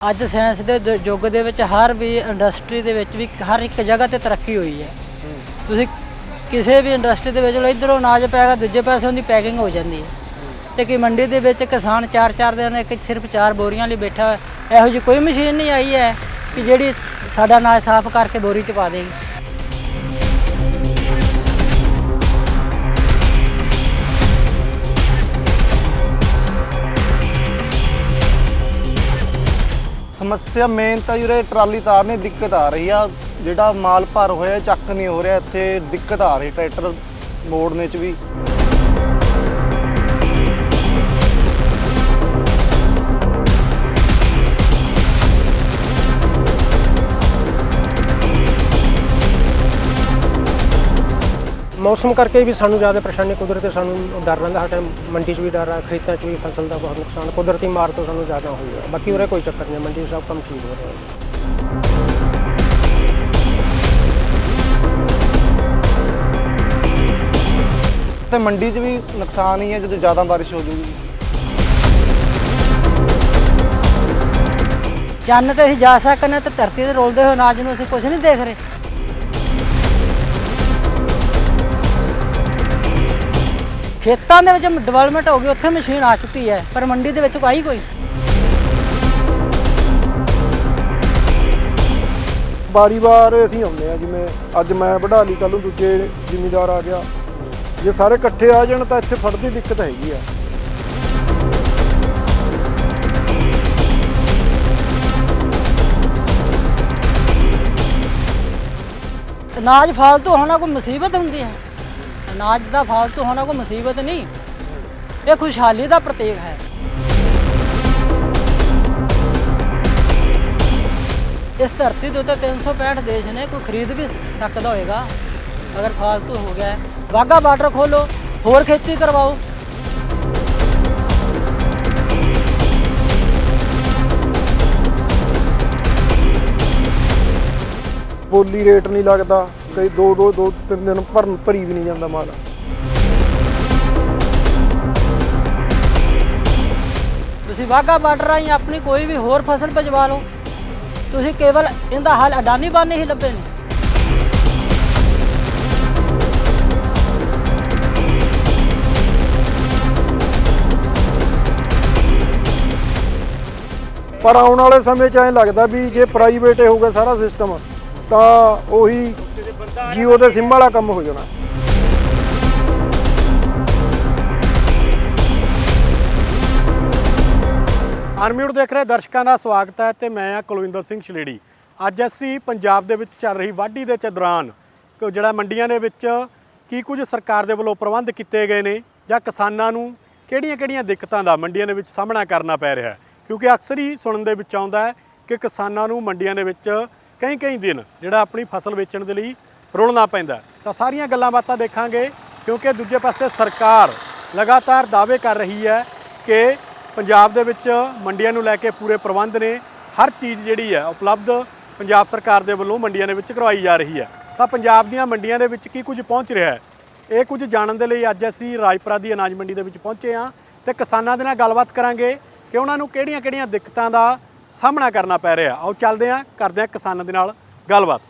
ਅੱਜ ਸਾਇੰਸ ਦੇ ਦ- ਯੁੱਗ ਦੇ ਵਿੱਚ ਹਰ ਵੀ ਇੰਡਸਟਰੀ ਦੇ ਵਿੱਚ ਵੀ ਹਰ ਇੱਕ ਜਗ੍ਹਾ ਤੇ ਤਰੱਕੀ ਹੋਈ ਹੈ ਤੁਸੀਂ ਕਿਸੇ ਵੀ ਇੰਡਸਟਰੀ ਦੇ ਵਿੱਚ ਲਓ ਇਧਰੋਂ ਅਨਾਜ ਪੈਗਾ ਦੂਜੇ ਪਾਸੇ ਉਹਦੀ ਪੈਕਿੰਗ ਹੋ ਜਾਂਦੀ ਹੈ ਤੇ ਕਿ ਮੰਡੀ ਦੇ ਵਿੱਚ ਕਿਸਾਨ ਚਾਰ ਚਾਰ ਦਿਨ ਇੱਕ ਸਿਰਫ ਚਾਰ ਬੋਰੀਆਂ ਲਈ ਬੈਠਾ ਹੋਇਆ। ਇਹੋ ਜਿਹੀ ਕੋਈ ਮਸ਼ੀਨ ਨਹੀਂ ਆਈ ਹੈ ਕਿ ਜਿਹੜੀ ਸਾਡਾ ਅਨਾਜ ਸਾਫ਼ ਕਰਕੇ ਬੋਰੀ 'ਚ ਪਾ ਦੇਗੀ ਸਮੱਸਿਆ ਮੇਨ ਤਾਂ ਜਿਹੜੇ ਟਰਾਲੀ ਤਾਰਨੇ ਦਿੱਕਤ ਆ ਰਹੀ ਆ। ਜਿਹੜਾ ਮਾਲ ਭਰ ਹੋਇਆ, ਚੱਕ ਨਹੀਂ ਹੋ ਰਿਹਾ, ਇੱਥੇ ਦਿੱਕਤ ਆ ਰਹੀ, ਟਰੈਕਟਰ ਮੋੜਨੇ 'ਚ ਵੀ। ਮੌਸਮ ਕਰਕੇ ਵੀ ਸਾਨੂੰ ਜ਼ਿਆਦਾ ਪਰੇਸ਼ਾਨੀ ਕੁਦਰਤੀ ਸਾਨੂੰ ਡਰ ਰਹਿੰਦਾ ਹਰ ਟਾਈਮ ਮੰਡੀ 'ਚ ਵੀ ਡਰ ਆ ਖੇਤਾਂ 'ਚ ਵੀ ਫਸਲ ਦਾ ਬਹੁਤ ਨੁਕਸਾਨ ਕੁਦਰਤੀ ਮਾਰ ਤੋਂ ਸਾਨੂੰ ਜ਼ਿਆਦਾ ਹੋਈ ਹੈ ਬਾਕੀ ਉਰੇ ਕੋਈ ਚੱਕਰ ਨਹੀਂ ਮੰਡੀ 'ਚ ਸਭ ਕੰਮ ਠੀਕ ਹੋ ਰਿਹਾ। ਹੈ ਤੇ ਮੰਡੀ 'ਚ ਵੀ ਨੁਕਸਾਨ ਹੀ ਹੈ ਜਦੋਂ ਜ਼ਿਆਦਾ ਬਾਰਿਸ਼ ਹੋ ਜੂਗੀ। ਚੰਨ ਤੇ ਅਸੀਂ ਜਾ ਸਕਨੇ ਤੇ ਧਰਤੀ ਤੇ ਰੋਲਦੇ ਹੋਏ ਅਨਾਜ ਨੂੰ ਅਸੀਂ ਕੁਝ ਨਹੀਂ ਦੇਖ ਰਹੇ। ਖੇਤਾਂ ਦੇ ਵਿੱਚ ਡਿਵੈਲਪਮੈਂਟ ਹੋ ਗਈ ਉੱਥੇ ਮਸ਼ੀਨ ਆ ਚੁੱਕੀ ਹੈ ਪਰ ਮੰਡੀ ਦੇ ਵਿੱਚ ਕੋਈ ਕੋਈ? ਵਾਰੀ-ਵਾਰ ਅਸੀਂ ਆਉਂਦੇ ਆ ਜਿਵੇਂ ਅੱਜ ਮੈਂ ਵਢਾ ਲਈ ਕੱਲ ਨੂੰ ਦੂਜੇ ਜ਼ਿਮੀਦਾਰ ਆ ਗਿਆ। ਜੇ ਸਾਰੇ ਇਕੱਠੇ ਆ ਜਾਣ ਤਾਂ ਇੱਥੇ ਫੜਦੀ ਦਿੱਕਤ ਹੈਗੀ ਆ। ਅਨਾਜ ਫਾਲਤੂ ਹੋਣਾ ਕੋਈ ਮੁਸੀਬਤ ਹੁੰਦੀ ਹੈ? ਅਨਾਜ ਦਾ ਫਾਲਤੂ ਹੋਣਾ ਕੋਈ ਮੁਸੀਬਤ ਨਹੀਂ। ਇਹ ਖੁਸ਼ਹਾਲੀ ਦਾ ਪ੍ਰਤੀਕ ਹੈ। ਇਸ ਧਰਤੀ ਦੇ ਉੱਤੇ 365 ਦੇਸ਼ ਨੇ ਕੋਈ ਖਰੀਦ ਵੀ ਸਕਦਾ ਹੋਏਗਾ। ਅਗਰ ਫਾਲਤੂ ਹੋ ਗਿਆ ਵਾਗਾ ਬਾਰਡਰ ਖੋਲੋ ਹੋਰ ਖੇਤੀ ਕਰਵਾਓ। ਬੋਲੀ ਰੇਟ ਨਹੀਂ ਲੱਗਦਾ। ਕਈ ਦੋ ਦੋ ਦੋ ਤਿੰਨ ਦਿਨ ਭਰਨ ਭਰੀ ਵੀ ਨਹੀਂ ਜਾਂਦਾ ਮਾਲ। ਤੁਸੀਂ ਵਾਗਾ ਬਾਰਡਰ ਰਾਹੀਂ ਆਪਣੀ ਕੋਈ ਵੀ ਹੋਰ ਫਸਲ ਭਜਵਾ ਲਓ। ਤੁਸੀਂ ਕੇਵਲ ਇਹਦਾ ਹੱਲ ਅਡਾਨੀ ਬਾਨੀ ਹੀ ਲੱਭੇ ਨੇ। ਪਰ ਆਉਣ ਵਾਲੇ ਸਮੇਂ 'ਚ ਐਂ ਲੱਗਦਾ ਵੀ ਜੇ ਪ੍ਰਾਈਵੇਟ ਹੋਊਗਾ ਸਾਰਾ ਸਿਸਟਮ ਤਾਂ ਉਹੀ ਜੀਓ ਦੇ ਸਿਮ ਵਾਲਾ ਕੰਮ ਹੋ ਜਾਣਾ। ਅਨਮਿਊਟ ਦੇਖ ਰਹੇ ਦਰਸ਼ਕਾਂ ਦਾ ਸਵਾਗਤ ਹੈ ਤੇ ਮੈਂ ਆ ਕੁਲਵਿੰਦਰ ਸਿੰਘ ਛਲੇੜੀ। ਅੱਜ ਅਸੀਂ ਪੰਜਾਬ ਦੇ ਵਿੱਚ ਚੱਲ ਰਹੀ ਵਾਢੀ ਦੇ ਚ ਦੌਰਾਨ ਜਿਹੜਾ ਮੰਡੀਆਂ ਦੇ ਵਿੱਚ ਕੀ ਕੁਝ ਸਰਕਾਰ ਦੇ ਵੱਲੋਂ ਪ੍ਰਬੰਧ ਕੀਤੇ ਗਏ ਨੇ ਜਾਂ ਕਿਸਾਨਾਂ ਨੂੰ ਕਿਹੜੀਆਂ-ਕਿਹੜੀਆਂ ਦਿੱਕਤਾਂ ਦਾ ਮੰਡੀਆਂ ਦੇ ਵਿੱਚ ਸਾਹਮਣਾ ਕਰਨਾ ਪੈ ਰਿਹਾ ਹੈ। ਕਿਉਂਕਿ ਅਕਸਰ ਹੀ ਸੁਣਨ ਦੇ ਵਿੱਚ ਆਉਂਦਾ ਹੈ ਕਿ ਕਿਸਾਨਾਂ ਨੂੰ ਮੰਡੀਆਂ ਦੇ ਵਿੱਚ ਕਈ-ਕਈ ਦਿਨ ਜਿਹੜਾ ਆਪਣੀ ਫਸਲ ਵੇਚਣ ਦੇ ਲਈ ਰੁਲਣਾ ਪੈਂਦਾ ਤਾਂ ਸਾਰੀਆਂ ਗੱਲਾਂ ਬਾਤਾਂ ਦੇਖਾਂਗੇ, ਕਿਉਂਕਿ ਦੂਜੇ ਪਾਸੇ ਸਰਕਾਰ ਲਗਾਤਾਰ ਦਾਅਵੇ ਕਰ ਰਹੀ ਹੈ ਕਿ ਪੰਜਾਬ ਦੇ ਵਿੱਚ ਮੰਡੀਆਂ ਨੂੰ ਲੈ ਕੇ ਪੂਰੇ ਪ੍ਰਬੰਧ ਨੇ। ਹਰ ਚੀਜ਼ ਜਿਹੜੀ ਹੈ ਉਪਲਬਧ ਪੰਜਾਬ ਸਰਕਾਰ ਦੇ ਵੱਲੋਂ ਮੰਡੀਆਂ ਦੇ ਵਿੱਚ ਕਰਵਾਈ ਜਾ ਰਹੀ ਹੈ। ਤਾਂ ਪੰਜਾਬ ਦੀਆਂ ਮੰਡੀਆਂ ਦੇ ਵਿੱਚ ਕੀ ਕੁਝ ਪਹੁੰਚ ਰਿਹਾ ਹੈ? ਇਹ ਕੁਝ ਜਾਣਨ ਦੇ ਲਈ ਅੱਜ ਅਸੀਂ ਰਾਜਪੁਰਾ ਦੀ ਅਨਾਜ ਮੰਡੀ ਦੇ ਵਿੱਚ ਪਹੁੰਚੇ ਹਾਂ ਤੇ ਕਿਸਾਨਾਂ ਦੇ ਨਾਲ ਗੱਲਬਾਤ ਕਰਾਂਗੇ ਕਿ ਉਹਨਾਂ ਨੂੰ ਕਿਹੜੀਆਂ-ਕਿਹੜੀਆਂ ਦਿੱਕਤਾਂ ਦਾ ਸਾਹਮਣਾ ਕਰਨਾ ਪੈ ਰਿਹਾ। ਆਓ ਚੱਲਦੇ ਹਾਂ, ਕਰਦੇ ਹਾਂ ਕਿਸਾਨਾਂ ਦੇ ਨਾਲ ਗੱਲਬਾਤ।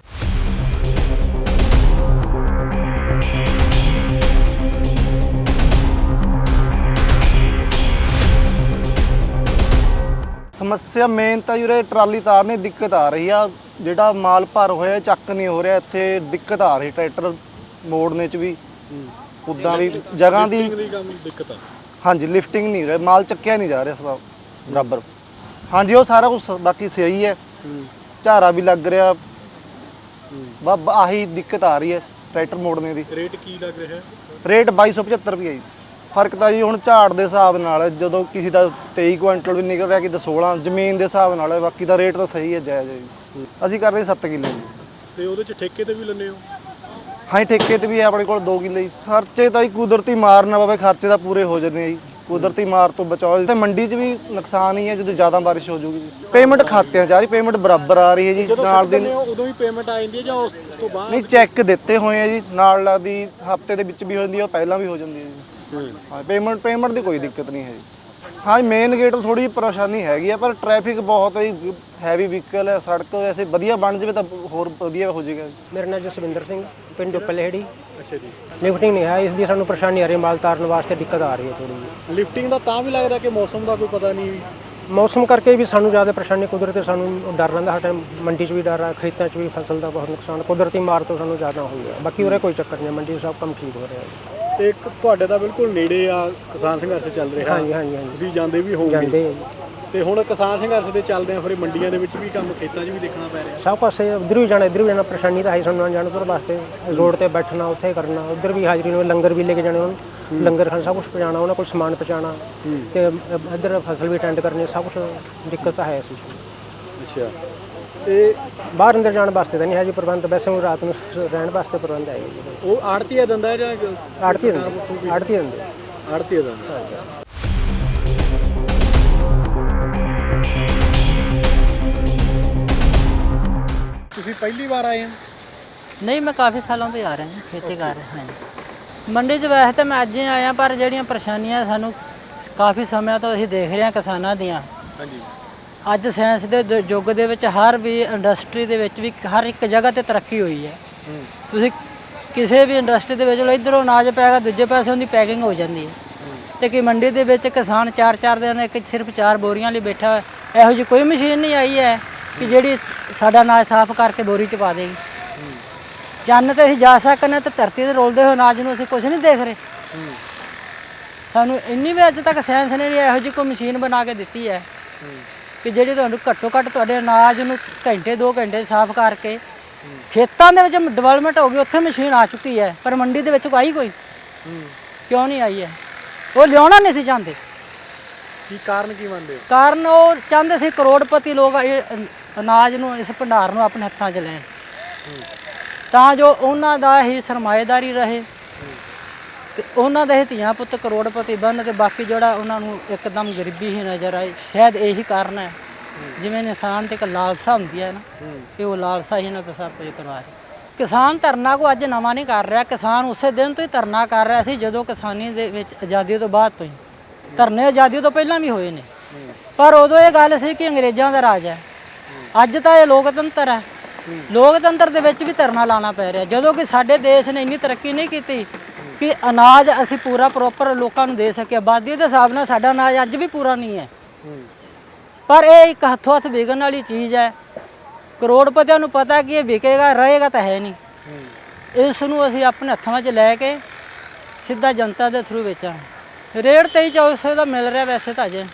ਸਮੱਸਿਆ ਮੇਨ ਤਾਂ ਜਿਹੜੇ ਟਰਾਲੀ ਤਾਰਨੇ ਦਿੱਕਤ ਆ ਰਹੀ ਆ। ਜਿਹੜਾ ਮਾਲ ਭਰ ਹੋਇਆ ਚੱਕ ਨਹੀਂ ਹੋ ਰਿਹਾ ਇੱਥੇ ਦਿੱਕਤ ਆ ਰਹੀ ਟਰੈਕਟਰ ਮੋੜਨੇ 'ਚ ਵੀ। ਉਦਾਂ ਵੀ ਜਗ੍ਹਾ ਦੀ ਦਿੱਕਤ ਆ। ਹਾਂਜੀ ਲਿਫਟਿੰਗ ਨਹੀਂ ਰਿਹਾ। ਮਾਲ ਚੱਕਿਆ ਨਹੀਂ ਜਾ ਰਿਹਾ ਸਭ ਬਰਾਬਰ। ਹਾਂਜੀ ਉਹ ਸਾਰਾ ਕੁਝ ਬਾਕੀ ਸਹੀ ਹੈ। ਝਾਰਾ ਵੀ ਲੱਗ ਰਿਹਾ। ਬਸ ਆਹੀ ਦਿੱਕਤ ਆ ਰਹੀ ਹੈ ਟਰੈਕਟਰ ਮੋੜਨੇ ਦੀ। ਰੇਟ ਕੀ ਲੱਗ ਰਿਹਾ? ਹੈ ਰੇਟ 2275 ਰੁਪਏ ਜੀ। ਫ਼ਰਕ ਤਾਂ ਜੀ ਹੁਣ ਝਾੜ ਦੇ ਹਿਸਾਬ ਨਾਲ ਜਦੋਂ ਕਿਸੇ ਦਾ 23 ਕੁਇੰਟਲ ਵੀ ਨਿਕਲ ਰਿਹਾ ਕਿਤੇ 16 ਜ਼ਮੀਨ ਦੇ ਹਿਸਾਬ ਨਾਲ ਹੈ, ਬਾਕੀ ਦਾ ਰੇਟ ਤਾਂ ਸਹੀ ਹੈ ਜਾਇਜ਼ ਹੈ ਜੀ। ਅਸੀਂ ਕਰ ਰਹੇ 7 ਕਿੱਲੇ ਜੀ। ਤੇ ਉਹਦੇ ਚ ਠੇਕੇ ਤੇ ਵੀ ਲੈਂਦੇ ਹੋ? ਹਾਂ ਜੀ, ਠੇਕੇ ਤੇ ਵੀ ਹੈ ਆਪਣੇ ਕੋਲ 2 ਕਿੱਲੇ ਜੀ। ਖਰਚੇ ਤਾਂ ਜੀ ਕੁਦਰਤੀ ਮਾਰ ਨਾ ਪਵੇ ਖਰਚੇ ਤਾਂ ਪੂਰੇ ਹੋ ਜਾਂਦੇ ਆ ਜੀ। ਕੁਦਰਤੀ ਮਾਰ ਤੋਂ ਬਚਾਓ ਤੇ ਮੰਡੀ 'ਚ ਵੀ ਨੁਕਸਾਨ ਹੀ ਹੈ ਜਦੋਂ ਜ਼ਿਆਦਾ ਬਾਰਿਸ਼ ਹੋ ਜਾਊਗੀ ਪੇਮੈਂਟ ਖਾਤਿਆਂ 'ਚ ਆ ਰਹੀ ਪੇਮੈਂਟ ਬਰਾਬਰ ਆ ਰਹੀ ਹੈ ਜੀ। ਨਾਲ ਦੀ ਉਦੋਂ ਹੀ ਪੇਮੈਂਟ ਆ ਜਾਂਦੀ ਹੈ ਜਾਂ ਉਸ ਤੋਂ ਬਾਅਦ? ਨਹੀਂ ਚੈੱਕ ਦਿੱਤੇ ਹੋਏ ਆ ਜੀ। ਨਾਲ ਲੱਗਦੀ ਹਫ਼ਤੇ ਦੇ ਵਿੱਚ ਵੀ ਹੋ ਜਾਂਦੀ ਹੈ ਉਹ ਪਹਿਲਾਂ ਵੀ ਹੋ ਜਾਂਦੀ ਹੈ ਜੀ। ਹਾਂ ਪੇਮੈਂਟ ਪੇਮੈਂਟ ਦੀ ਕੋਈ ਦਿੱਕਤ ਨਹੀਂ ਹੈ ਜੀ। ਹਾਂ ਮੇਨ ਗੇਟ ਤੋਂ ਥੋੜੀ ਪਰੇਸ਼ਾਨੀ ਹੈਗੀ ਆ ਪਰ ਟ੍ਰੈਫਿਕ ਬਹੁਤ ਹੀ ਹੈਵੀ ਵਹੀਕਲ ਹੈ ਸੜਕ ਵੈਸੇ ਵਧੀਆ ਬਣ ਜਾਵੇ ਤਾਂ ਹੋਰ ਵਧੀਆ ਹੋ ਜਾਏਗਾ ਮੇਰਾ ਨਾਮ ਜਸਵਿੰਦਰ ਸਿੰਘ ਪਿੰਡ ਪਲੇਹੜੀ। ਅੱਛਾ ਜੀ। ਲਿਫਟਿੰਗ ਨਹੀਂ ਹੈ ਇਸ ਦੀ ਸਾਨੂੰ ਪਰੇਸ਼ਾਨੀ ਆ ਰਹੀ ਹੈ ਮਾਲ ਤਾਰਨ ਵਾਸਤੇ ਦਿੱਕਤ ਆ ਰਹੀ ਹੈ ਥੋੜੀ ਜਿਹੀ। ਲਿਫਟਿੰਗ ਦਾ ਤਾਂ ਵੀ ਲੱਗਦਾ ਕਿ ਮੌਸਮ ਦਾ ਕੋਈ ਪਤਾ ਨਹੀਂ ਮੌਸਮ ਕਰਕੇ ਵੀ ਸਾਨੂੰ ਜ਼ਿਆਦਾ ਪਰੇਸ਼ਾਨੀ ਕੁਦਰਤੀ ਸਾਨੂੰ ਡਰ ਰਹਿੰਦਾ ਹਰ ਟਾਈਮ ਮੰਡੀ 'ਚ ਵੀ ਡਰ ਹੈ ਖੇਤਾਂ 'ਚ ਵੀ ਫਸਲ ਦਾ ਬਹੁਤ ਨੁਕਸਾਨ ਕੁਦਰਤੀ ਮਾਰ ਤੋਂ ਸਾਨੂੰ ਜ਼ਿਆਦਾ ਹੋਈ ਹੈ ਬਾਕੀ ਉਰੇ ਕੋਈ ਚੱਕਰ ਨਹੀਂ ਮੰਡੀ 'ਚ ਸਭ ਕੰਮ ਠੀਕ ਹੋ ਰਿਹਾ ਹੈ। ਤੇ ਇੱਕ ਤੁਹਾਡੇ ਦਾ ਬਿਲਕੁਲ ਨੇੜੇ ਆ ਕਿਸਾਨ ਸੰਘਰਸ਼ ਚੱਲ ਰਿਹਾ। ਹਾਂਜੀ ਹਾਂਜੀ ਹਾਂਜੀ। ਤੁਸੀਂ ਜਾਂਦੇ ਵੀ ਹੋਵੋਗੇ। ਜਾਂਦੇ ਆ ਜੀ। ਤੇ ਹੁਣ ਕਿਸਾਨ ਸੰਘਰਸ਼ ਦੇ ਚੱਲਦੇ ਆ ਫਿਰ ਇਹ ਮੰਡੀਆਂ ਦੇ ਵਿੱਚ ਵੀ ਕੰਮ ਖੇਤਾਂ 'ਚ ਵੀ ਦੇਖਣਾ ਪੈ ਰਿਹਾ। ਸਭ ਪਾਸੇ ਉਧਰ ਵੀ ਜਾਣਾ ਇੱਧਰ ਵੀ ਜਾਣਾ ਪਰੇਸ਼ਾਨੀ ਤਾਂ ਹੈ ਸਾਨੂੰ ਆਉਣ ਜਾਣ ਤੋਂ ਵਾਸਤੇ। ਰੋਡ ਤੇ ਬੈਠਣਾ ਉੱਥੇ ਕਰਨਾ ਉਧਰ ਵੀ ਹਾਜ਼ਰੀ ਨੂੰ ਲੰਗਰ ਵੀ ਲੈ ਕੇ ਜਾਣੇ ਉਹਨਾਂ। ਲੰਗਰ ਖਾਣ ਸਭ ਕੁਝ ਪਹੁੰਚਾਉਣਾ ਉਹਨਾਂ ਕੋਲ ਸਮਾਨ ਪਹੁੰਚਾਉਣਾ। ਤੇ ਇੱਧਰ ਫਸਲ ਵੀ ਅਟੈਂਡ ਕਰਨੀ ਸਭ ਕੁਝ ਦਿੱਕਤ ਤਾਂ ਹੈ ਇਸ ਅੱਛਾ। ਤੇ ਬਾਹਰ ਅੰਦਰ ਜਾਣ ਵਾਸਤੇ ਤਾਂ ਨਹੀਂ ਹੈ ਜੀ ਪ੍ਰਬੰਧ ਵੈਸੇ ਹੁਣ ਰਾਤ ਨੂੰ ਰਹਿਣ ਵਾਸਤੇ ਪ੍ਰਬੰਧ ਹੈ ਜੀ। ਉਹ ਆੜਤੀਆ ਦਿੰਦਾ ਹੈ ਜਾਂ ਆੜਤੀ ਦਿੰਦੇ। ਆੜਤੀ ਦਿੰਦੇ। ਆੜਤੀਆ ਦਿੰਦਾ। ਤੁਸੀਂ ਪਹਿਲੀ ਵਾਰ ਆਏ ਹੋ? ਨਹੀਂ ਮੈਂ ਕਾਫੀ ਸਾਲਾਂ ਤੋਂ ਆ ਰਿਹਾ ਹਾਂ ਖੇਤੀ ਕਰ ਰਿਹਾ ਹਾਂ ਮੰਡੀ 'ਚ ਵੈਸੇ ਤਾਂ ਮੈਂ ਅੱਜ ਹੀ ਆਇਆ ਪਰ ਜਿਹੜੀਆਂ ਪਰੇਸ਼ਾਨੀਆਂ ਸਾਨੂੰ ਕਾਫੀ ਸਮਿਆਂ ਤੋਂ ਅਸੀਂ ਦੇਖ ਰਹੇ ਹਾਂ ਕਿਸਾਨਾਂ ਦੀਆਂ। ਹਾਂਜੀ। ਅੱਜ ਸਾਇੰਸ ਦੇ ਦ- ਯੁੱਗ ਦੇ ਵਿੱਚ ਹਰ ਵੀ ਇੰਡਸਟਰੀ ਦੇ ਵਿੱਚ ਵੀ ਹਰ ਇੱਕ ਜਗ੍ਹਾ ਤੇ ਤਰੱਕੀ ਹੋਈ ਹੈ। ਤੁਸੀਂ ਕਿਸੇ ਵੀ ਇੰਡਸਟਰੀ ਦੇ ਵਿੱਚ ਲਓ ਇਧਰੋਂ ਅਨਾਜ ਪੈਗਾ ਦੂਜੇ ਪਾਸੇ ਉਹਦੀ ਪੈਕਿੰਗ ਹੋ ਜਾਂਦੀ ਹੈ। ਤੇ ਕਿ ਮੰਡੀ ਦੇ ਵਿੱਚ ਕਿਸਾਨ ਚਾਰ ਚਾਰ ਦਿਨ ਇੱਕ ਸਿਰਫ ਚਾਰ ਬੋਰੀਆਂ ਲਈ ਬੈਠਾ ਹੋਇਆ। ਇਹੋ ਜਿਹੀ ਕੋਈ ਮਸ਼ੀਨ ਨਹੀਂ ਆਈ ਹੈ ਕਿ ਜਿਹੜੀ ਸਾਡਾ ਅਨਾਜ ਸਾਫ਼ ਕਰਕੇ ਬੋਰੀ 'ਚ ਪਾ ਦੇਗੀ। ਚੰਨ ਤੇ ਅਸੀਂ ਜਾ ਸਕਨੇ ਤੇ ਧਰਤੀ ਤੇ ਰੋਲਦੇ ਹੋਏ ਅਨਾਜ ਨੂੰ ਅਸੀਂ ਕੁਝ ਨਹੀਂ ਦੇਖ ਰਹੇ। ਸਾਨੂੰ ਇੰਨੀ ਵੀ ਅੱਜ ਤੱਕ ਸਾਇੰਸ ਨੇ ਵੀ ਇਹੋ ਜਿਹੀ ਕੋਈ ਮਸ਼ੀਨ ਬਣਾ ਕੇ ਦਿੱਤੀ ਹੈ। ਕਿ ਜਿਹੜੀ ਤੁਹਾਨੂੰ ਘੱਟੋ ਘੱਟ ਤੁਹਾਡੇ ਅਨਾਜ ਨੂੰ ਘੰਟੇ 2 ਘੰਟੇ ਸਾਫ਼ ਕਰਕੇ ਖੇਤਾਂ ਦੇ ਵਿੱਚ ਡਿਵੈਲਪਮੈਂਟ ਹੋ ਗਈ ਉੱਥੇ ਮਸ਼ੀਨ ਆ ਚੁੱਕੀ ਹੈ ਪਰ ਮੰਡੀ ਦੇ ਵਿੱਚ ਆਈ ਕੋਈ? ਕਿਉਂ ਨਹੀਂ ਆਈ ਹੈ? ਉਹ ਲਿਆਉਣਾ ਨਹੀਂ ਸੀ ਚਾਹੁੰਦੇ। ਕੀ ਕਾਰਨ ਕੀ ਮੰਨਦੇ ਹੋ? ਕਾਰਨ ਉਹ ਚਾਹੁੰਦੇ ਸੀ ਕਰੋੜਪਤੀ ਲੋਕ ਇਹ ਅਨ- ਅਨਾਜ ਨੂੰ ਇਸ ਭੰਡਾਰ ਨੂੰ ਆਪਣੇ ਹੱਥਾਂ 'ਚ ਲੈਣ ਤਾਂ ਜੋ ਉਹਨਾਂ ਦਾ ਹੀ ਸਰਮਾਏਦਾਰੀ ਰਹੇ। ਤੇ ਉਹਨਾਂ ਦੇ ਧੀਆਂ ਪੁੱਤ ਕਰੋੜਪਤੀ ਬਣ ਤੇ ਬਾਕੀ ਜਿਹੜਾ ਉਹਨਾਂ ਨੂੰ ਇੱਕਦਮ ਗਰੀਬੀ ਹੀ ਨਜ਼ਰ ਆਏ ਸ਼ਾਇਦ ਇਹੀ ਕਾਰਨ ਹੈ। ਜਿਵੇਂ ਇਨਸਾਨ ਤੇ ਇੱਕ ਲਾਲਸਾ ਹੁੰਦੀ ਹੈ ਨਾ ਤੇ ਉਹ ਲਾਲਸਾ ਹੀ ਨਾ ਸਭ ਕੁਝ ਕਰਵਾ ਰਿਹਾ ਕਿਸਾਨ ਧਰਨਾ ਕੋ ਅੱਜ ਨਵਾਂ ਨਹੀਂ ਕਰ ਰਿਹਾ। ਕਿਸਾਨ ਉਸੇ ਦਿਨ ਤੋਂ ਹੀ ਧਰਨਾ ਕਰ ਰਿਹਾ ਸੀ ਜਦੋਂ ਕਿਸਾਨੀ ਦੇ ਵਿੱਚ ਆਜ਼ਾਦੀ ਤੋਂ ਬਾਅਦ ਤੋਂ ਹੀ। ਧਰਨੇ ਆਜ਼ਾਦੀ ਤੋਂ ਪਹਿਲਾਂ ਵੀ ਹੋਏ ਨੇ। ਪਰ ਉਦੋਂ ਇਹ ਗੱਲ ਸੀ ਕਿ ਅੰਗਰੇਜ਼ਾਂ ਦਾ ਰਾਜ ਹੈ। ਅੱਜ ਤਾਂ ਇਹ ਲੋਕਤੰਤਰ ਹੈ। ਲੋਕਤੰਤਰ ਦੇ ਵਿੱਚ ਵੀ ਧਰਨਾ ਲਾਣਾ ਪੈ ਰਿਹਾ। ਜਦੋਂ ਕਿ ਸਾਡੇ ਦੇਸ਼ ਨੇ ਇੰਨੀ ਤਰੱਕੀ ਨਹੀਂ ਕੀਤੀ ਕਿ ਅਨਾਜ ਅਸੀਂ ਪੂਰਾ ਪ੍ਰੋਪਰ ਲੋਕਾਂ ਨੂੰ ਦੇ ਸਕੇ ਆਬਾਦੀ ਦੇ ਹਿਸਾਬ ਨਾਲ ਸਾਡਾ ਅਨਾਜ ਅੱਜ ਵੀ ਪੂਰਾ ਨਹੀਂ ਹੈ। ਪਰ ਇਹ ਇੱਕ ਹੱਥੋਂ ਹੱਥ ਵਿਕਣ ਵਾਲੀ ਚੀਜ਼ ਹੈ। ਕਰੋੜਪਤੀਆਂ ਨੂੰ ਪਤਾ ਕਿ ਇਹ ਵਿਕੇਗਾ, ਰਹੇਗਾ ਤਾਂ ਹੈ ਨਹੀਂ। ਇਸ ਨੂੰ ਅਸੀਂ ਆਪਣੇ ਹੱਥਾਂ ਵਿੱਚ ਲੈ ਕੇ ਸਿੱਧਾ ਜਨਤਾ ਦੇ ਥਰੂ ਵੇਚਾਂਗੇ। ਰੇਟ 2300 ਦਾ ਮਿਲ ਰਿਹਾ ਵੈਸੇ ਤਾਂ ਅਜੇ।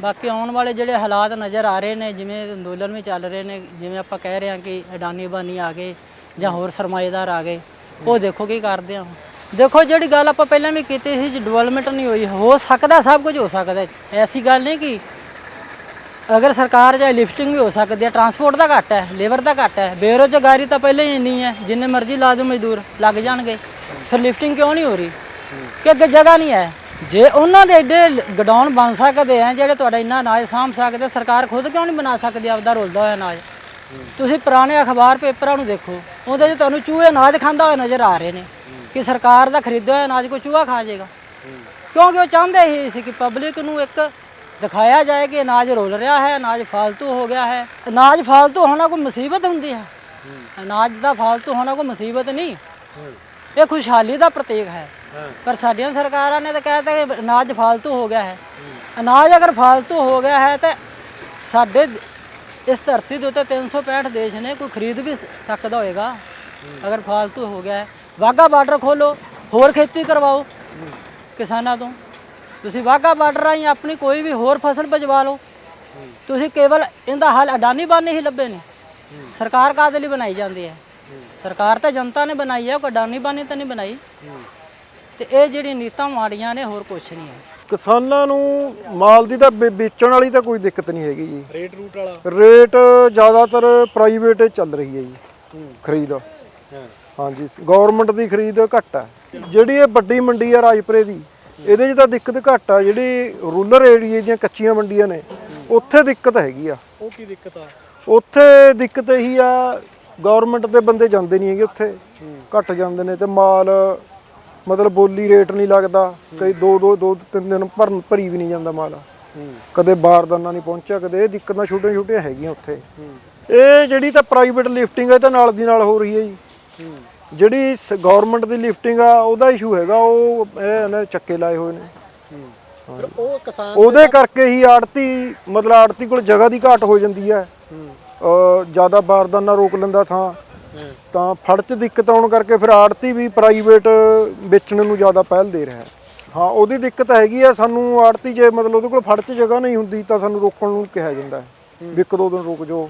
ਬਾਕੀ ਆਉਣ ਵਾਲੇ ਜਿਹੜੇ ਹਾਲਾਤ ਨਜ਼ਰ ਆ ਰਹੇ ਨੇ, ਜਿਵੇਂ ਅੰਦੋਲਨ ਵੀ ਚੱਲ ਰਹੇ ਨੇ, ਜਿਵੇਂ ਆਪਾਂ ਕਹਿ ਰਹੇ ਹਾਂ ਕਿ ਅਡਾਨੀ ਬਾਨੀ ਆ ਗਏ ਜਾਂ ਹੋਰ ਸਰਮਾਏਦਾਰ ਆ ਗਏ, ਉਹ ਦੇਖੋ ਕੀ ਕਰਦੇ ਆ। ਦੇਖੋ ਜਿਹੜੀ ਗੱਲ ਆਪਾਂ ਪਹਿਲਾਂ ਵੀ ਕੀਤੀ ਸੀ, ਜੀ ਡਿਵੈਲਪਮੈਂਟ ਨਹੀਂ ਹੋਈ, ਹੋ ਸਕਦਾ ਸਭ ਕੁਝ ਹੋ ਸਕਦਾ ਐਸੀ ਗੱਲ ਨਹੀਂ ਕਿ ਅਗਰ ਸਰਕਾਰ ਚਾਹੇ ਲਿਫਟਿੰਗ ਵੀ ਹੋ ਸਕਦੀ ਹੈ ਟਰਾਂਸਪੋਰਟ ਦਾ ਘੱਟ ਹੈ ਲੇਬਰ ਦਾ ਘੱਟ ਹੈ, ਬੇਰੋਜ਼ਗਾਰੀ ਤਾਂ ਪਹਿਲਾਂ ਹੀ ਇੰਨੀ ਹੈ, ਜਿੰਨੇ ਮਰਜ਼ੀ ਲਾਜ਼ਮ ਮਜ਼ਦੂਰ ਲੱਗ ਜਾਣਗੇ। ਫਿਰ ਲਿਫਟਿੰਗ ਕਿਉਂ ਨਹੀਂ ਹੋ ਰਹੀ? ਕਿ ਅੱਗੇ ਜਗ੍ਹਾ ਨਹੀਂ ਹੈ। ਜੇ ਉਹਨਾਂ ਦੇ ਐਡੇ ਗਡਾਊਨ ਬਣ ਸਕਦੇ ਆ, ਜਿਹੜੇ ਤੁਹਾਡਾ ਇੰਨਾ ਅਨਾਜ ਸਾਂਭ ਸਕਦੇ ਸਰਕਾਰ ਖੁਦ ਕਿਉਂ ਨਹੀਂ ਬਣਾ ਸਕਦੀ ਆਪਦਾ ਰੁਲਦਾ ਹੋਇਆ ਅਨਾਜ? ਤੁਸੀਂ ਪੁਰਾਣੇ ਅਖਬਾਰ ਪੇਪਰਾਂ ਨੂੰ ਦੇਖੋ, ਉਹਦੇ 'ਚ ਤੁਹਾਨੂੰ ਚੂਹੇ ਅਨਾਜ ਖਾਂਦਾ ਹੋਇਆ ਨਜ਼ਰ ਆ ਰਹੇ ਨੇ। ਕਿ ਸਰਕਾਰ ਦਾ ਖਰੀਦਿਆ ਹੋਇਆ ਅਨਾਜ ਕੋਈ ਚੂਹਾ ਖਾ ਜਾਏਗਾ। ਕਿਉਂਕਿ ਉਹ ਚਾਹੁੰਦੇ ਹੀ ਸੀ ਕਿ ਪਬਲਿਕ ਨੂੰ ਇੱਕ ਦਿਖਾਇਆ ਜਾਏ ਕਿ ਅਨਾਜ ਰੁਲ ਰਿਹਾ ਹੈ, ਅਨਾਜ ਫਾਲਤੂ ਹੋ ਗਿਆ ਹੈ। ਅਨਾਜ ਫਾਲਤੂ ਹੋਣਾ ਕੋਈ ਮੁਸੀਬਤ ਹੁੰਦੀ ਹੈ। ਅਨਾਜ ਦਾ ਫਾਲਤੂ ਹੋਣਾ ਕੋਈ ਮੁਸੀਬਤ ਨਹੀਂ। ਇਹ ਖੁਸ਼ਹਾਲੀ ਦਾ ਪ੍ਰਤੀਕ ਹੈ। ਪਰ ਸਾਡੀਆਂ ਸਰਕਾਰਾਂ ਨੇ ਤਾਂ ਕਹਿਤਾ ਕਿ ਅਨਾਜ ਫਾਲਤੂ ਹੋ ਗਿਆ ਹੈ। ਅਨਾਜ ਅਗਰ ਫਾਲਤੂ ਹੋ ਗਿਆ ਹੈ ਤਾਂ ਸਾਡੇ ਇਸ ਧਰਤੀ ਦੇ ਉੱਤੇ 365 ਦੇਸ਼ ਨੇ ਕੋਈ ਖਰੀਦ ਵੀ ਸਕਦਾ ਹੋਏਗਾ। ਅਗਰ ਫਾਲਤੂ ਹੋ ਗਿਆ ਹੈ ਵਾਗਾ ਬਾਰਡਰ ਖੋਲੋ ਹੋਰ ਖੇਤੀ ਕਰਵਾਓ ਕਿਸਾਨਾਂ ਤੋਂ। ਤੁਸੀਂ ਵਾਗਾ ਬਾਰਡਰ ਰਾਹੀਂ ਆਪਣੀ ਕੋਈ ਵੀ ਹੋਰ ਫਸਲ ਬਜਵਾ ਲਓ। ਤੁਸੀਂ ਕੇਵਲ ਇਹਦਾ ਹੱਲ ਅਡਾਨੀ ਬਾਨੀ ਹੀ ਲੱਭੇ ਨੇ। ਸਰਕਾਰ ਕਾਹਦੇ ਲਈ ਬਣਾਈ ਜਾਂਦੀ ਹੈ? ਸਰਕਾਰ ਤਾਂ ਜਨਤਾ ਨੇ ਬਣਾਈ ਹੈ ਕੋਈ ਅਡਾਨੀ ਬਾਨੀ ਤਾਂ ਨਹੀਂ ਬਣਾਈ। ਤੇ ਇਹ ਜਿਹੜੀ ਨੀਤਾਂ ਮਾੜੀਆਂ ਨੇ ਹੋਰ ਕੁਝ ਨਹੀਂ ਹੈ। ਕਿਸਾਨਾਂ ਨੂੰ ਮਾਲ ਦੀ ਤਾਂ ਵੇ- ਵੇਚਣ ਵਾਲੀ ਤਾਂ ਕੋਈ ਦਿੱਕਤ ਨਹੀਂ ਹੈਗੀ ਜੀ। ਰੇਟ ਰੂਟ ਵਾਲਾ। ਰੇਟ ਜ਼ਿਆਦਾਤਰ ਪ੍ਰਾਈਵੇਟ ਚੱਲ ਰਹੀ ਹੈ ਜੀ ਖਰੀਦ। ਹਾਂ। ਹਾਂਜੀ ਗਵਰਨਮੈਂਟ ਦੀ ਖਰੀਦ ਘੱਟ ਹੈ ਜਿਹੜੀ ਇਹ ਵੱਡੀ ਮੰਡੀ ਆ ਰਾਜਪੁਰੇ ਦੀ ਇਹਦੇ 'ਚ ਤਾਂ ਦਿੱਕਤ ਘੱਟ ਆ। ਜਿਹੜੀ ਰੂਰਲ ਏਰੀਏ ਦੀਆਂ ਕੱਚੀਆਂ ਮੰਡੀਆਂ ਨੇ ਉੱਥੇ ਦਿੱਕਤ ਹੈਗੀ ਆ। ਉਹ ਕੀ ਦਿੱਕਤ ਆ? ਉੱਥੇ ਦਿੱਕਤ ਇਹੀ ਆ ਗਵਰਨਮੈਂਟ ਦੇ ਬੰਦੇ ਜਾਂਦੇ ਨਹੀਂ ਹੈਗੇ ਉੱਥੇ। ਘੱਟ ਜਾਂਦੇ ਨੇ ਤੇ ਮਾਲ ਮਤਲਬ ਬੋਲੀ ਰੇਟ ਨਹੀਂ ਲੱਗਦਾ। ਕਈ ਦੋ ਦੋ ਦੋ ਤਿੰਨ ਦਿਨ ਭਰ ਭਰੀ ਵੀ ਨਹੀਂ ਜਾਂਦਾ ਮਾਲ। ਕਦੇ ਬਾਰਦਾਨਾ ਨਹੀਂ ਪਹੁੰਚਿਆ ਕਦੇ ਇਹ ਦਿੱਕਤਾਂ ਛੋਟੀਆਂ ਛੋਟੀਆਂ ਹੈਗੀਆਂ ਉੱਥੇ। ਇਹ ਜਿਹੜੀ ਤਾਂ ਪ੍ਰਾਈਵੇਟ ਲਿਫਟਿੰਗ ਹੈ ਤਾਂ ਨਾਲ ਦੀ ਨਾਲ ਹੋ ਰਹੀ ਹੈ ਜੀ। ਜਿਹੜੀ ਗਵਰਨਮੈਂਟ ਦੀ ਲਿਫਟਿੰਗ ਆ ਉਹਦਾ ਇਸ਼ੂ ਹੈਗਾ ਉਹ ਨੇ ਚੱਕੇ ਲਾਏ ਹੋਏ ਨੇ। ਫਿਰ ਉਹ ਕਿਸਾਨ ਉਹਦੇ ਕਰਕੇ ਹੀ ਆੜਤੀ ਮਤਲਬ ਆੜਤੀ ਕੋਲ ਜਗ੍ਹਾ ਦੀ ਘਾਟ ਹੋ ਜਾਂਦੀ ਹੈ। ਜ਼ਿਆਦਾ ਬਾਰਦਾਨਾ ਰੋਕ ਲੈਂਦਾ ਥਾਂ ਤਾਂ ਫੜ 'ਚ ਦਿੱਕਤ ਆਉਣ ਕਰਕੇ ਫਿਰ ਆੜਤੀ ਵੀ ਪ੍ਰਾਈਵੇਟ ਵੇਚਣ ਨੂੰ ਜ਼ਿਆਦਾ ਪਹਿਲ ਦੇ ਰਿਹਾ ਹੈ। ਹਾਂ ਉਹਦੀ ਦਿੱਕਤ ਹੈਗੀ ਆ ਸਾਨੂੰ ਆੜਤੀ ਜੇ ਮਤਲਬ ਉਹਦੇ ਕੋਲ ਫੜ 'ਚ ਜਗ੍ਹਾ ਨਹੀਂ ਹੁੰਦੀ ਤਾਂ ਸਾਨੂੰ ਰੋਕਣ ਨੂੰ ਕਿਹਾ ਜਾਂਦਾ ਹੈ। ਵੀ ਇੱਕ ਦੋ ਦਿਨ ਰੁਕ ਜਾਓ।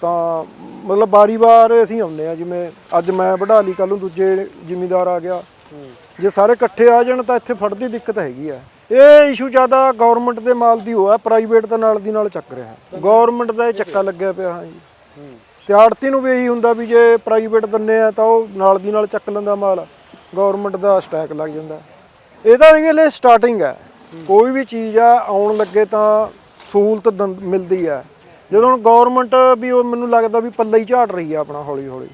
ਤਾਂ ਮਤਲਬ ਬਾਰੀ-ਬਾਰ ਅਸੀਂ ਆਉਂਦੇ ਆ ਜਿਵੇਂ ਅੱਜ ਮੈਂ ਵਢਾ ਲਈ ਕੱਲ ਨੂੰ ਦੂਜੇ ਜ਼ਿਮੀਦਾਰ ਆ ਗਿਆ। ਜੇ ਸਾਰੇ ਇਕੱਠੇ ਆ ਜਾਣ ਤਾਂ ਇੱਥੇ ਫੜਦੀ ਦਿੱਕਤ ਹੈਗੀ ਆ। ਇਹ ਇਸ਼ੂ ਜ਼ਿਆਦਾ ਗਵਰਨਮੈਂਟ ਦੇ ਮਾਲ ਦੀ ਹੋਆ ਪ੍ਰਾਈਵੇਟ ਤਾਂ ਨਾਲ ਦੀ ਨਾਲ ਚੱਕ ਰਿਹਾ। ਹੈ ਗਵਰਨਮੈਂਟ ਦਾ ਇਹ ਚੱਕਾ ਲੱਗਿਆ ਪਿਆ ਹਾਂ ਜੀ ਤੇ ਆੜਤੀ ਨੂੰ ਵੀ ਇਹੀ ਹੁੰਦਾ ਵੀ ਜੇ ਪ੍ਰਾਈਵੇਟ ਦਿੰਨੇ ਆ ਤਾਂ ਉਹ ਨਾਲ ਦੀ ਨਾਲ ਚੱਕ ਲੈਂਦਾ ਮਾਲ। ਗਵਰਨਮੈਂਟ ਦਾ ਸਟੈਕ ਲੱਗ ਜਾਂਦਾ। ਇਹਦਾ ਇਹ ਲਈ ਸਟਾਰਟਿੰਗ ਹੈ ਕੋਈ ਵੀ ਚੀਜ਼ ਆ, ਆਉਣ ਲੱਗੇ ਤਾਂ ਸਹੂਲਤ ਦੰ- ਮਿਲਦੀ ਹੈ ਜਦੋਂ ਹੁਣ ਗਵਰਨਮੈਂਟ ਵੀ ਉਹ ਮੈਨੂੰ ਲੱਗਦਾ ਵੀ ਪੱਲੇ ਹੀ ਝਾੜ ਰਹੀ ਆ ਆਪਣਾ ਹੌਲੀ ਹੌਲੀ।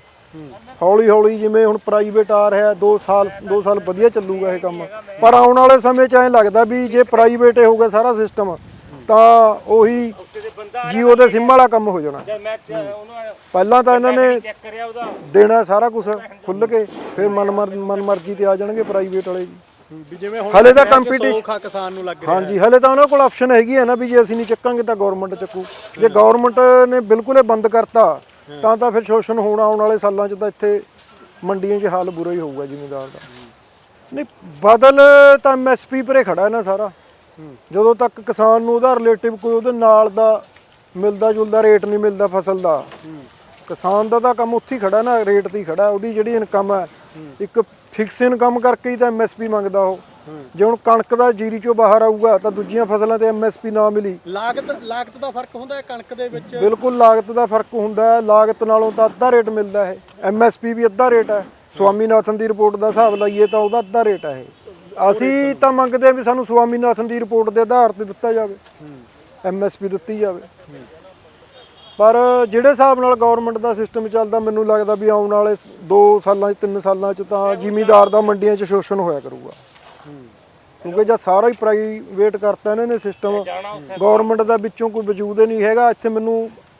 ਹੌਲੀ ਹੌਲੀ ਜਿਵੇਂ ਹੁਣ ਪ੍ਰਾਈਵੇਟ ਆ ਰਿਹਾ 2 ਸਾਲ 2 ਸਾਲ ਵਧੀਆ ਚੱਲੂਗਾ ਇਹ ਕੰਮ। ਪਰ ਆਉਣ ਵਾਲੇ ਸਮੇਂ 'ਚ ਐਂ ਲੱਗਦਾ ਵੀ ਜੇ ਪ੍ਰਾਈਵੇਟ ਹੋਊਗਾ ਸਾਰਾ ਸਿਸਟਮ ਤਾਂ ਉਹੀ ਜੀਓ ਦੇ ਸਿਮ ਵਾਲਾ ਕੰਮ ਹੋ ਜਾਣਾ। ਪਹਿਲਾਂ ਤਾਂ ਇਹਨਾਂ ਨੇ ਦੇਣਾ ਸਾਰਾ ਕੁਝ ਖੁੱਲ ਕੇ ਫਿਰ ਮਨ ਮਨਮਰਜ਼ੀ ਤੇ ਆ ਜਾਣਗੇ ਪ੍ਰਾਈਵੇਟ ਵਾਲੇ ਜੀ। ਵੀ ਜਿਵੇਂ ਹੁਣ ਹਲੇ ਤਾਂ competition- ਸੌਖ ਕਿਸਾਨ ਨੂੰ ਲੱਗ ਰਿਹਾ ਹਾਂਜੀ ਹਲੇ ਤਾਂ ਉਹਨਾਂ ਕੋਲ ਆਪਸ਼ਨ ਹੈਗੀ ਹੈ ਨਾ ਵੀ ਜੇ ਅਸੀਂ ਨਹੀਂ ਚੱਕਾਂਗੇ ਤਾਂ ਗਵਰਨਮੈਂਟ ਚੱਕੂ। ਜੇ ਗਵਰਨਮੈਂਟ ਨੇ ਬਿਲਕੁਲ ਹੀ ਬੰਦ ਕਰਤਾ ਤਾਂ ਤਾਂ ਫਿਰ ਸ਼ੋਸ਼ਣ ਹੋਣਾ ਆਉਣ ਵਾਲੇ ਸਾਲਾਂ 'ਚ ਤਾਂ ਇੱਥੇ ਮੰਡੀਆਂ 'ਚ ਹਾਲ ਬੁਰਾ ਹੀ ਹੋਊਗਾ ਜ਼ਿਮੀਂਦਾਰ ਦਾ। ਨਹੀਂ ਬਦਲ ਤਾਂ ਐਮਐਸਪੀ ਪਰੇ ਖੜਾ ਹੈ ਨਾ ਸਾਰਾ ਜਦੋਂ ਤੱਕ ਕਿਸਾਨ ਨੂੰ ਉਹਦਾ ਰਿਲੇਟਿਵ ਕੋਈ ਉਹਦੇ ਨਾਲ ਦਾ ਮਿਲਦਾ ਜੁਲਦਾ ਰੇਟ ਨਹੀਂ ਮਿਲਦਾ ਫਸਲ ਦਾ ਕਿਸਾਨ ਦਾ ਤਾਂ ਕੰਮ ਉੱਥੇ ਹੀ ਖੜਾ ਨਾ ਰੇਟ ਤੇ ਹੀ ਖੜਾ ਉਹਦੀ ਜਿਹੜੀ ਇਨਕਮ ਹੈ। ਇੱਕ ਫਿਕਸ ਇਨਕਮ ਕਰਕੇ ਹੀ ਤਾਂ ਐਮਐਸਪੀ ਮੰਗਦਾ ਉਹ। ਜੇ ਹੁਣ ਕਣਕ ਦਾ ਜੀਰੀ ਚੋਂ ਬਾਹਰ ਆਊਗਾ ਤਾਂ ਦੂਜੀਆਂ ਫਸਲਾਂ ਤੇ ਐਮਐਸਪੀ ਨਾ ਮਿਲੀ। ਲਾਗਤ ਲਾਗਤ ਦਾ ਫ਼ਰਕ ਹੁੰਦਾ ਹੈ ਕਣਕ ਦੇ ਵਿੱਚ? ਬਿਲਕੁਲ ਲਾਗਤ ਦਾ ਫ਼ਰਕ ਹੁੰਦਾ ਹੈ। ਲਾਗਤ ਨਾਲੋਂ ਤਾਂ ਅੱਧਾ ਰੇਟ ਮਿਲਦਾ ਹੈ। ਐਮਐਸਪੀ ਵੀ ਅੱਧਾ ਰੇਟ ਹੈ। ਸਵਾਮੀਨਾਥਨ ਦੀ ਰਿਪੋਰਟ ਦਾ ਹਿਸਾਬ ਲਾਈਏ ਤਾਂ ਉਹਦਾ ਅੱਧਾ ਰੇਟ ਹੈ ਅਸੀਂ ਤਾਂ ਮੰਗਦੇ ਹਾਂ ਵੀ ਸਾਨੂੰ ਸਵਾਮੀਨਾਥਨ ਦੀ ਰਿਪੋਰਟ ਦੇ ਆਧਾਰ ਤੇ ਦਿੱਤਾ ਜਾਵੇ। ਐਮਐਸਪੀ ਦਿੱਤੀ ਜਾਵੇ। ਪਰ ਜਿਹੜੇ ਹਿਸਾਬ ਨਾਲ ਗਵਰਨਮੈਂਟ ਦਾ ਸਿਸਟਮ ਚੱਲਦਾ, ਮੈਨੂੰ ਲੱਗਦਾ ਵੀ ਆਉਣ ਵਾਲੇ 2 ਸਾਲਾਂ 'ਚ 3 ਸਾਲਾਂ 'ਚ ਤਾਂ ਜ਼ਿਮੀਦਾਰ ਦਾ ਮੰਡੀਆਂ 'ਚ ਸ਼ੋਸ਼ਣ ਹੋਇਆ ਕਰੂਗਾ। ਕਿਉਂਕਿ ਜਦ ਸਾਰਾ ਹੀ ਪ੍ਰਾਈਵੇਟ ਕਰਤਾ ਇਹਨਾਂ ਨੇ ਸਿਸਟਮ ਗਵਰਨਮੈਂਟ ਦਾ ਵਿੱਚੋਂ ਕੋਈ ਵਜੂਦ ਹੀ ਨਹੀਂ ਹੈਗਾ। ਇੱਥੇ ਮੈਨੂੰ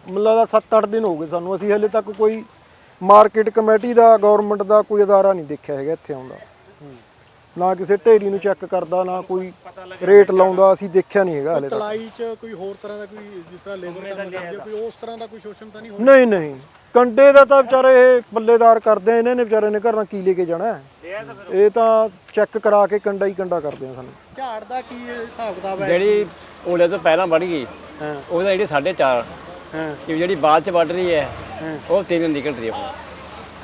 ਮੈਨੂੰ ਲੱਗਦਾ 7-8 ਦਿਨ ਹੋ ਗਏ ਸਾਨੂੰ। ਅਸੀਂ ਹਲੇ ਤੱਕ ਕੋਈ ਮਾਰਕੀਟ ਕਮੇਟੀ ਦਾ ਗਵਰਨਮੈਂਟ ਦਾ ਕੋਈ ਅਦਾਰਾ ਨਹੀਂ ਦੇਖਿਆ ਹੈਗਾ ਇੱਥੇ ਆਉਂਦਾ ਨਾ ਕਿਸੇ ਢੇਰੀ ਨੂੰ ਚੈੱਕ ਕਰਦਾ ਨਾ ਕੋਈ ਰੇਟ ਲਾਉਂਦਾ ਅਸੀਂ ਦੇਖਿਆ ਨਹੀਂ ਹੈਗਾ ਹਲੇ ਤੱਕ। ਕਲਾਈ 'ਚ ਕੋਈ ਹੋਰ ਤਰ੍ਹਾਂ ਦਾ ਕੋਈ ਜਿਸ ਤਰ੍ਹਾਂ ਲੇਬਰ ਕੰਮ ਕਰਦੇ ਆ, ਕੋਈ ਉਸ ਤਰ੍ਹਾਂ ਦਾ ਕੋਈ ਸ਼ੋਸ਼ਣ ਤਾਂ ਨਹੀਂ ਹੋ ਨਹੀਂ ਨਹੀਂ। ਕੰਡੇ ਦਾ ਤਾਂ ਵਿਚਾਰੇ ਇਹ ਪੱਲੇਦਾਰ ਕਰਦੇ ਆ ਇਹਨਾਂ ਨੇ ਵਿਚਾਰੇ ਨੇ ਘਰਾਂ ਕੀ ਲੈ ਕੇ ਜਾਣਾ? ਇਹ ਤਾਂ ਚੈੱਕ ਕਰਾ ਕੇ ਕੰਡਾ ਹੀ ਕੰਡਾ ਕਰਦੇ ਆ ਸਾਨੂੰ। ਝਾੜ ਦਾ ਕੀ ਹਿਸਾਬ ਕਿਤਾਬ ਹੈ? ਜਿਹੜੀ ਓਲੇ ਤੋਂ ਪਹਿਲਾਂ ਵੱਢ ਗਈ ਹਾਂ। ਉਹਦਾ ਜਿਹੜੀ 4.5 ਹਾਂ। ਜਿਹੜੀ ਬਾਅਦ ਚ ਵੱਢ ਰਹੀ ਹੈ ਉਹ ਤਿੰਨ ਨਿਕਲ ਰਹੀ ਹੈ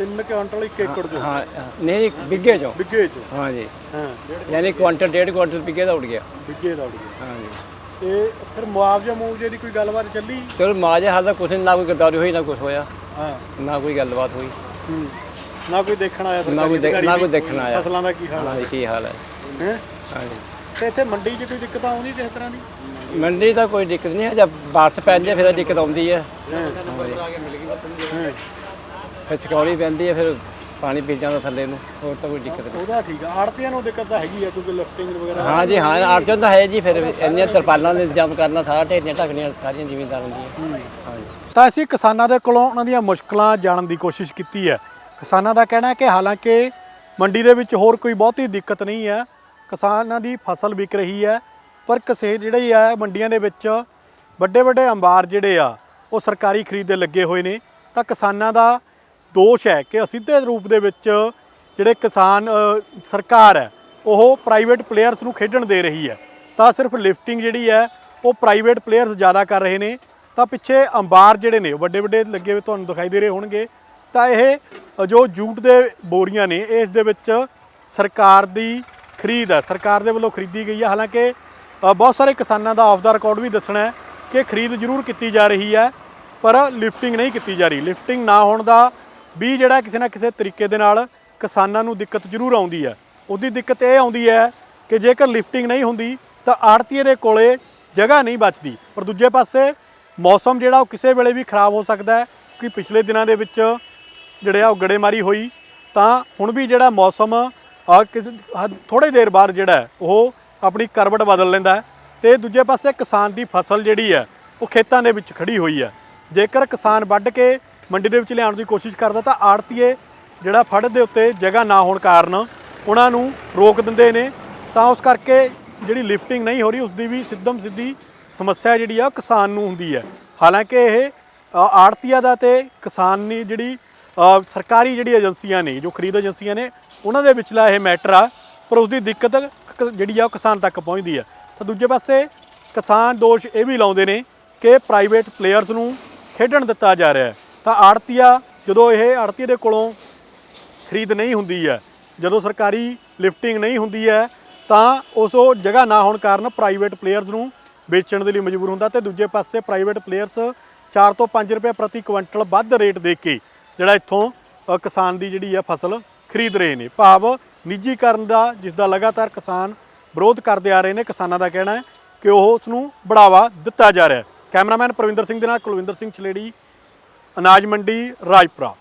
3 ਕੁਇੰਟਲ 1 ਏਕੜ ਜੋ ਹਾਂ ਨਹੀਂ ਬਿੱਗੇ ਚੋਂ। ਬਿੱਗੇ 'ਚ। ਹਾਂ ਜੀ। ਹਾਂ। ਯਾਨੀ ਕੁਆਂਟਲ ਡੇਢ ਕੁਆਂਟਲ ਬਿੱਗੇ ਦਾ ਉੱਡ ਗਿਆ। ਬਿੱਗੇ ਦਾ ਉੱਡ ਗਿਆ। ਹਾਂ ਜੀ। ਤੇ ਫਿਰ ਮੁਆਵਜ਼ਾ ਮੁਆਵਜ਼ੇ ਦੀ ਕੋਈ ਗੱਲਬਾਤ ਚੱਲੀ? ਚਲੋ ਮਾਜੇ ਹਾਲ ਦਾ ਕੁਛ ਨੀ, ਨਾ ਕੋਈ ਗਰਦਾਰੀ ਹੋਈ ਨਾ ਕੁਛ ਹੋਇਆ। ਹਾਂ। ਨਾ ਕੋਈ ਗੱਲਬਾਤ ਹੋਈ। ਹੂੰ। ਨਾ ਕੋਈ ਦੇਖਣ ਆਇਆ ਨਾ ਕੋਈ ਨਾ ਕੋਈ ਦੇਖਣ ਆਇਆ। ਫਸਲਾਂ ਦਾ ਕੀ ਹਾਲ ਹਾਂ ਕੀ ਹਾਲ ਹੈ? ਹੈ? ਹੈਂ? ਹਾਂ ਜੀ। ਤੇ ਇੱਥੇ ਮੰਡੀ 'ਚ ਕੋਈ ਦਿੱਕਤ ਆਉਂਦੀ ਕਿਸੇ ਤਰ੍ਹਾਂ ਦੀ? ਮੰਡੀ ਦਾ ਕੋਈ ਦਿੱਕਤ ਨਹੀਂ ਹੈ ਜਦ ਬਾਰਿਸ਼ ਪੈਂਦੀ ਹੈ ਫਿਰ ਦਿੱਕਤ ਆਉਂਦੀ ਹੈ। ਹਾਂ। ਫਿਰ ਚਕੌੜੀ ਪੈਂਦੀ ਹੈ ਫਿਰ ਪਾਣੀ ਪੀ ਜਾਂਦਾ ਥੱਲੇ ਨੂੰ ਹੋਰ ਤਾਂ ਕੋਈ ਦਿੱਕਤ ਨਹੀਂ। ਉਹਦਾ ਠੀਕ ਆ ਆੜਤੀਆਂ ਨੂੰ ਦਿੱਕਤ ਤਾਂ ਹੈਗੀ ਆ ਕਿਉਂਕਿ ਲਿਫਟਿੰਗ ਵਗੈਰਾ ਹਾਂ ਜੀ ਹਾਂ ਆਰਚੋਂ ਤਾਂ ਹੈ ਜੀ ਫਿਰ ਇੰਨੀਆਂ ਤਰਪਾਲਾਂ ਦਾ ਇੰਤਜ਼ਾਮ ਕਰਨਾ ਸਾਰਾ ਢੇਰੀਆਂ ਢੱਕਣੀਆਂ ਸਾਰੀਆਂ ਜ਼ਿਮੀਂਦਾਰਾਂ ਦੀਆਂ। ਹਾਂ। ਜੀ। ਤਾਂ ਅਸੀਂ ਕਿਸਾਨਾਂ ਦੇ ਕੋਲੋਂ ਉਹਨਾਂ ਦੀਆਂ ਮੁਸ਼ਕਲਾਂ ਜਾਣਨ ਦੀ ਕੋਸ਼ਿਸ਼ ਕੀਤੀ ਹੈ। ਕਿਸਾਨਾਂ ਦਾ ਕਹਿਣਾ ਹੈ ਕਿ ਹਾਲਾਂਕਿ ਮੰਡੀ ਦੇ ਵਿੱਚ ਹੋਰ ਕੋਈ ਬਹੁਤੀ ਦਿੱਕਤ ਨਹੀਂ ਹੈ। ਕਿਸਾਨਾਂ ਦੀ ਫਸਲ ਵਿਕ ਰਹੀ ਹੈ ਪਰ ਕਿਸੇ ਜਿਹੜੇ ਆ ਮੰਡੀਆਂ ਦੇ ਵਿੱਚ ਵੱਡੇ ਵੱਡੇ ਅੰਬਾਰ ਜਿਹੜੇ ਆ ਉਹ ਸਰਕਾਰੀ ਖਰੀਦ ਦੇ ਲੱਗੇ ਹੋਏ ਨੇ। ਤਾਂ ਕਿਸਾਨਾਂ ਦਾ ਦੋਸ਼ ਹੈ ਕਿ ਅਸਿੱਧੇ ਰੂਪ ਦੇ ਵਿੱਚ ਜਿਹੜੇ ਕਿਸਾਨ ਸਰਕਾਰ ਹੈ, ਉਹ ਪ੍ਰਾਈਵੇਟ ਪਲੇਅਰਸ ਨੂੰ ਖੇਡਣ ਦੇ ਰਹੀ ਹੈ। ਤਾਂ ਸਿਰਫ ਲਿਫਟਿੰਗ ਜਿਹੜੀ ਹੈ, ਉਹ ਪ੍ਰਾਈਵੇਟ ਪਲੇਅਰਸ ਜ਼ਿਆਦਾ ਕਰ ਰਹੇ ਨੇ। ਤਾਂ ਪਿੱਛੇ ਅੰਬਾਰ ਜਿਹੜੇ ਨੇ ਵੱਡੇ ਵੱਡੇ ਲੱਗੇ ਹੋਏ ਤੁਹਾਨੂੰ ਦਿਖਾਈ ਦੇ ਰਹੇ ਹੋਣਗੇ। ਤਾਂ ਇਹ ਜੋ ਜੂਟ ਦੇ ਬੋਰੀਆਂ ਨੇ, ਇਸ ਦੇ ਵਿੱਚ ਸਰਕਾਰ ਦੀ ਖਰੀਦ ਹੈ। ਸਰਕਾਰ ਦੇ ਵੱਲੋਂ ਖਰੀਦੀ ਗਈ ਹੈ। ਹਾਲਾਂਕਿ ਬਹੁਤ ਸਾਰੇ ਕਿਸਾਨਾਂ ਦਾ ਆਫ ਦਾ ਰਿਕਾਰਡ ਵੀ ਦੱਸਣਾ ਹੈ ਕਿ ਖਰੀਦ ਜ਼ਰੂਰ ਕੀਤੀ ਜਾ ਰਹੀ ਹੈ, ਪਰ ਲਿਫਟਿੰਗ ਨਹੀਂ ਕੀਤੀ ਜਾ ਰਹੀ। ਲਿਫਟਿੰਗ ਨਾ ਹੋਣ ਦਾ ਵੀ ਜਿਹੜਾ ਕਿਸੇ ਨਾ ਕਿਸੇ ਤਰੀਕੇ ਦੇ ਨਾਲ ਕਿਸਾਨਾਂ ਨੂੰ ਦਿੱਕਤ ਜ਼ਰੂਰ ਆਉਂਦੀ ਹੈ। ਉਹਦੀ ਦਿੱਕਤ ਇਹ ਆਉਂਦੀ ਹੈ ਕਿ ਜੇਕਰ ਲਿਫਟਿੰਗ ਨਹੀਂ ਹੁੰਦੀ, ਤਾਂ ਆੜਤੀਏ ਦੇ ਕੋਲੇ ਜਗ੍ਹਾ ਨਹੀਂ ਬਚਦੀ। ਪਰ ਦੂਜੇ ਪਾਸੇ ਮੌਸਮ ਜਿਹੜਾ ਉਹ ਕਿਸੇ ਵੇਲੇ ਵੀ ਖਰਾਬ ਹੋ ਸਕਦਾ ਹੈ, ਕਿ ਪਿਛਲੇ ਦਿਨਾਂ ਦੇ ਵਿੱਚ ਜਿਹੜੇ ਆ ਉਹ ਗੜੇਮਾਰੀ ਹੋਈ, ਤਾਂ ਹੁਣ ਵੀ ਜਿਹੜਾ ਮੌਸਮ ਆ ਥੋੜੇ ਦੇਰ ਬਾਅਦ ਜਿਹੜਾ ਉਹ ਆਪਣੀ ਕਰਵਟ ਬਦਲ ਲੈਂਦਾ ਹੈ। ਤੇ ਦੂਜੇ ਪਾਸੇ ਕਿਸਾਨ ਦੀ ਫਸਲ ਜਿਹੜੀ ਹੈ, ਉਹ ਖੇਤਾਂ ਦੇ ਵਿੱਚ ਖੜੀ ਹੋਈ ਹੈ। ਜੇਕਰ ਕਿਸਾਨ ਵੱਢ ਕੇ ਮੰਡੀ ਦੇ ਵਿੱਚ ਲਿਆਉਣ ਦੀ ਕੋਸ਼ਿਸ਼ ਕਰਦਾ ਤਾਂ ਆੜਤੀਏ ਜਿਹੜਾ ਫੜ ਦੇ ਉੱਤੇ ਜਗ੍ਹਾ ਨਾ ਹੋਣ ਕਾਰਨ ਉਹਨਾਂ ਨੂੰ ਰੋਕ ਦਿੰਦੇ ਨੇ। ਤਾਂ ਉਸ ਕਰਕੇ ਜਿਹੜੀ ਲਿਫਟਿੰਗ ਨਹੀਂ ਹੋ ਰਹੀ ਉਸ ਦੀ ਵੀ ਸਿੱਧਮ ਸਿੱਧੀ ਸਮੱਸਿਆ ਜਿਹੜੀ ਆ ਉਹ ਕਿਸਾਨ ਨੂੰ ਹੁੰਦੀ ਹੈ। ਹਾਲਾਂਕਿ ਇਹ ਆੜਤੀਆ ਦਾ ਤੇ ਕਿਸਾਨ ਦੀ ਜਿਹੜੀ ਸਰਕਾਰੀ ਜਿਹੜੀ ਏਜੰਸੀਆਂ ਨੇ, ਜੋ ਖਰੀਦ ਏਜੰਸੀਆਂ ਨੇ, ਉਹਨਾਂ ਦੇ ਵਿਚਲਾ ਇਹ ਮੈਟਰ ਆ, ਪਰ ਉਸ ਦੀ ਦਿੱਕਤ ਕ- ਜਿਹੜੀ ਆ ਉਹ ਕਿਸਾਨ ਤੱਕ ਪਹੁੰਚਦੀ ਆ ਤਾਂ ਦੂਜੇ ਪਾਸੇ ਕਿਸਾਨ ਦੋਸ਼ ਇਹ ਵੀ ਲਾਉਂਦੇ ਨੇ ਕਿ ਪ੍ਰਾਈਵੇਟ ਪਲੇਅਰਸ ਨੂੰ ਖੇਡਣ ਦਿੱਤਾ ਜਾ ਰਿਹਾ ਹੈ। ਤਾਂ ਆੜਤੀਆ ਜਦੋਂ ਇਹ ਆੜਤੀਏ ਦੇ ਕੋਲੋਂ ਖਰੀਦ ਨਹੀਂ ਹੁੰਦੀ ਹੈ, ਜਦੋਂ ਸਰਕਾਰੀ ਲਿਫਟਿੰਗ ਨਹੀਂ ਹੁੰਦੀ ਹੈ, ਤਾਂ ਉਸ ਉਹ ਜਗ੍ਹਾ ਨਾ ਹੋਣ ਕਾਰਨ ਪ੍ਰਾਈਵੇਟ ਪਲੇਅਰਸ ਨੂੰ ਵੇਚਣ ਦੇ ਲਈ ਮਜਬੂਰ ਹੁੰਦਾ ਤੇ ਦੂਜੇ ਪਾਸੇ ਪ੍ਰਾਈਵੇਟ ਪਲੇਅਰਸ 4 ਤੋਂ 5 ਰੁਪਏ ਪ੍ਰਤੀ ਕੁਇੰਟਲ ਵੱਧ ਰੇਟ ਦੇ ਕੇ ਜਿਹੜਾ ਇੱਥੋਂ ਕਿਸਾਨ ਦੀ ਜਿਹੜੀ ਹੈ ਫਸਲ ਖਰੀਦ ਰਹੇ ਨੇ। ਭਾਵ ਨਿੱਜੀਕਰਨ ਦਾ, ਜਿਸ ਦਾ ਲਗਾਤਾਰ ਕਿਸਾਨ ਵਿਰੋਧ ਕਰਦੇ ਆ ਰਹੇ ਨੇ, ਕਿਸਾਨਾਂ ਦਾ ਕਹਿਣਾ ਹੈ ਕਿ ਉਹ ਉਸ ਨੂੰ ਬੜਾਵਾ ਦਿੱਤਾ ਜਾ ਰਿਹਾ ਹੈ। ਕੈਮਰਾਮੈਨ ਪ੍ਰਵਿੰਦਰ ਸਿੰਘ ਦੇ ਨਾਲ ਕੁਲਵਿੰਦਰ ਸਿੰਘ ਛਲੇੜੀ ਅਨਾਜ ਮੰਡੀ ਰਾਜਪੁਰਾ।